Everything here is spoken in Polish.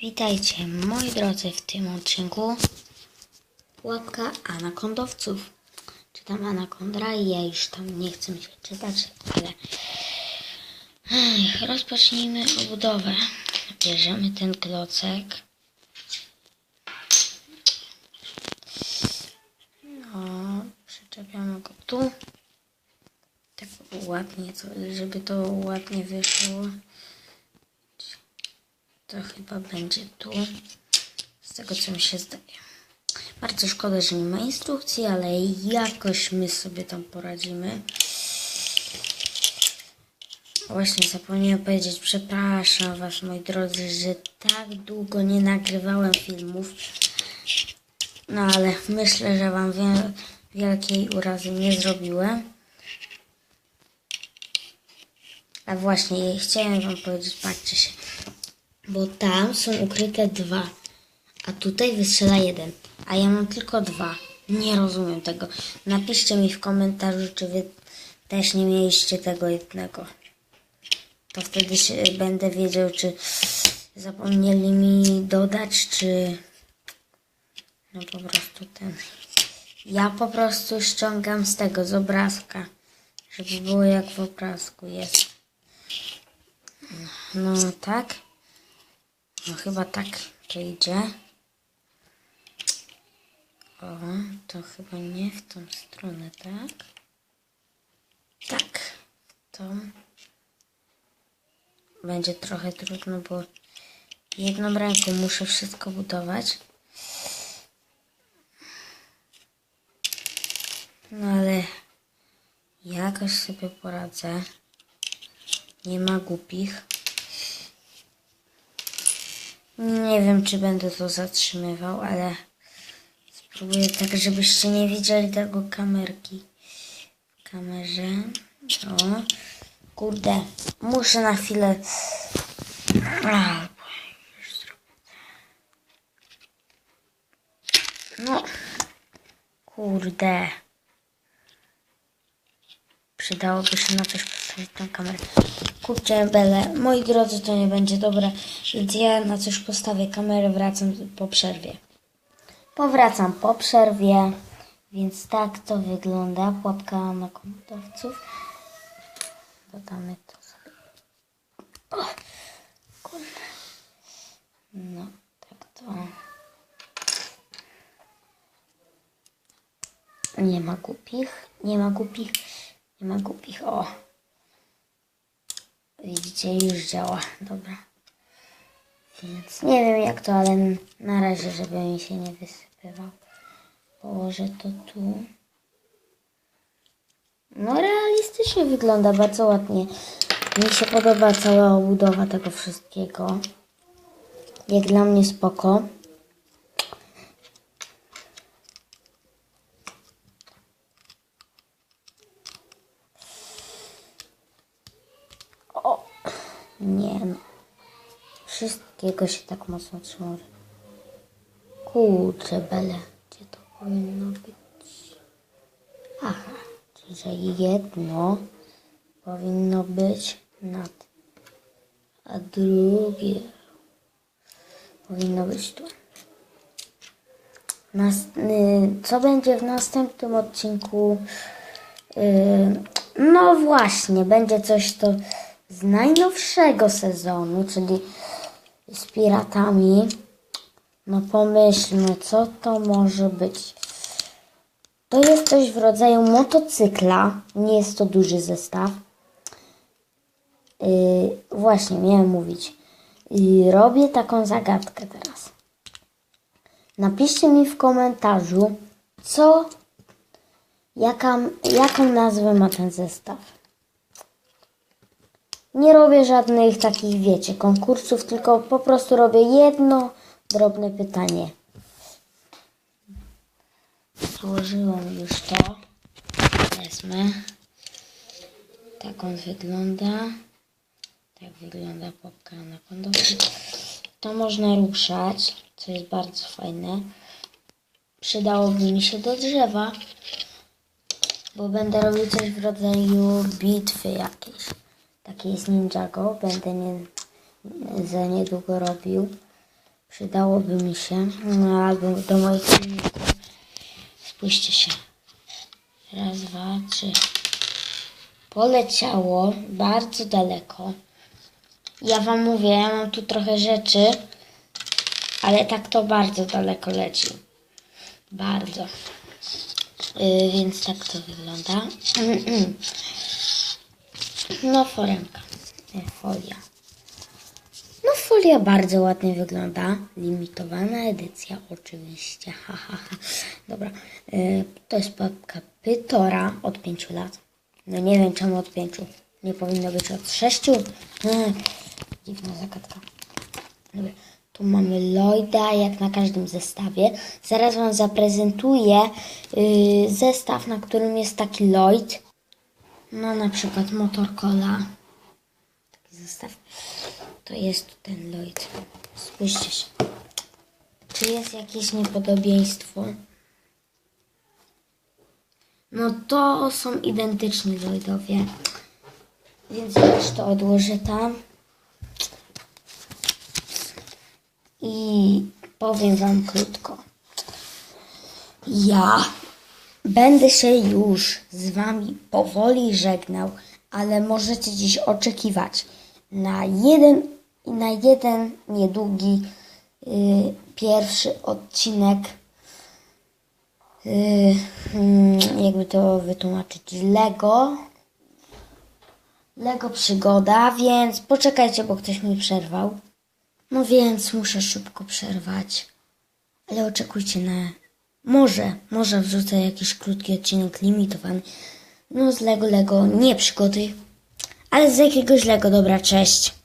Witajcie moi drodzy w tym odcinku Pułapka anakondowców. Czytam anakondra i ja już tam nie chcę się czytać, ale Ech, rozpocznijmy obudowę. Bierzemy ten klocek. No, przyczepiamy go tu. Tak ładnie, żeby to ładnie wyszło. To chyba będzie tu. Z tego co mi się zdaje. Bardzo szkoda, że nie ma instrukcji, ale jakoś my sobie tam poradzimy. Właśnie zapomniałem powiedzieć, przepraszam Was moi drodzy, że tak długo nie nagrywałem filmów. No ale myślę, że Wam wie, wielkiej urazy nie zrobiłem. A właśnie, chciałem Wam powiedzieć, patrzcie się. Bo tam są ukryte dwa, a tutaj wystrzela jeden, a ja mam tylko dwa. Nie rozumiem tego. Napiszcie mi w komentarzu, czy wy też nie mieliście tego jednego. To wtedy się będę wiedział, czy zapomnieli mi dodać, czy no po prostu ten. Ja po prostu ściągam z tego, z obrazka, żeby było jak w obrazku jest. No tak. No chyba tak idzie. O, to chyba nie w tą stronę, tak? Tak, w tą. Będzie trochę trudno, bo jedną ręką muszę wszystko budować. No ale jakoś sobie poradzę. Nie ma głupich. Nie wiem, czy będę to zatrzymywał, ale spróbuję tak, żebyście nie widzieli tego kamerki. W kamerze. O, kurde, muszę na chwilę. No, kurde. Przydałoby się na coś postawić tą kamerę. Kurczę, bele. Moi drodzy, to nie będzie dobre, więc ja na coś postawię kamerę, wracam po przerwie. Powracam po przerwie, więc tak to wygląda. Pułapka na komutowców. Dodamy to sobie. O, kurde. No, tak to. Nie ma głupich, nie ma głupich, nie ma głupich. O. Widzicie, już działa. Dobra. Więc nie wiem jak to, ale na razie, żeby mi się nie wysypywał. Położę to tu. No realistycznie wygląda, bardzo ładnie. Mi się podoba cała obudowa tego wszystkiego. Jak dla mnie spoko. O! Nie no. Wszystkiego się tak mocno trzyma. że- Kurczę, bele. Gdzie to powinno być? Aha. Czyli, że jedno powinno być nad, a drugie powinno być tu. Nas, y, co będzie w następnym odcinku? Y, no właśnie, będzie coś to z najnowszego sezonu, czyli z piratami. No pomyślmy, co to może być. To jest coś w rodzaju motocykla. Nie jest to duży zestaw. Yy, właśnie, miałem mówić. Robię taką zagadkę teraz. Napiszcie mi w komentarzu, co, jaka, jaką nazwę ma ten zestaw. Nie robię żadnych takich, wiecie, konkursów, tylko po prostu robię jedno drobne pytanie. Złożyłam już to. Wezmę. Tak on wygląda. Tak wygląda popka na kondowcu. To można ruszać, co jest bardzo fajne. Przydałoby mi się do drzewa, bo będę robił coś w rodzaju bitwy jakiejś. Takiej z Ninjago. Będę nie, za niedługo robił. Przydałoby mi się, no albo do moich filmików. Spójrzcie się. Raz, dwa, trzy. Poleciało bardzo daleko. Ja wam mówię, ja mam tu trochę rzeczy, ale tak to bardzo daleko leci. Bardzo. Yy, więc tak to wygląda. No, foremka. Nie, folia. No, folia bardzo ładnie wygląda. Limitowana edycja, oczywiście. Ha, ha, ha. Dobra. Yy, to jest papka Pytora od 5 lat. No nie wiem czemu od 5. Nie powinno być od 6. Hmm. Dziwna zagadka. Dobra. Tu mamy Lloyda, jak na każdym zestawie. Zaraz Wam zaprezentuję yy, zestaw, na którym jest taki Lloyd. No na przykład Motorcola. Taki zestaw. To jest ten Lloyd. Spójrzcie się. Czy jest jakieś niepodobieństwo? No to są identyczni Lloydowie. Więc ja już to odłożę tam. I powiem Wam krótko. Ja będę się już z Wami powoli żegnał, ale możecie dziś oczekiwać na jeden, na jeden niedługi y, pierwszy odcinek. Y, mm, jakby to wytłumaczyć? Lego. Lego przygoda, więc poczekajcie, bo ktoś mi przerwał. No więc muszę szybko przerwać. Ale oczekujcie na. Może, może wrzucę jakiś krótki odcinek limitowany. No z Lego Lego, nie przygody, ale z jakiegoś Lego. Dobra, cześć.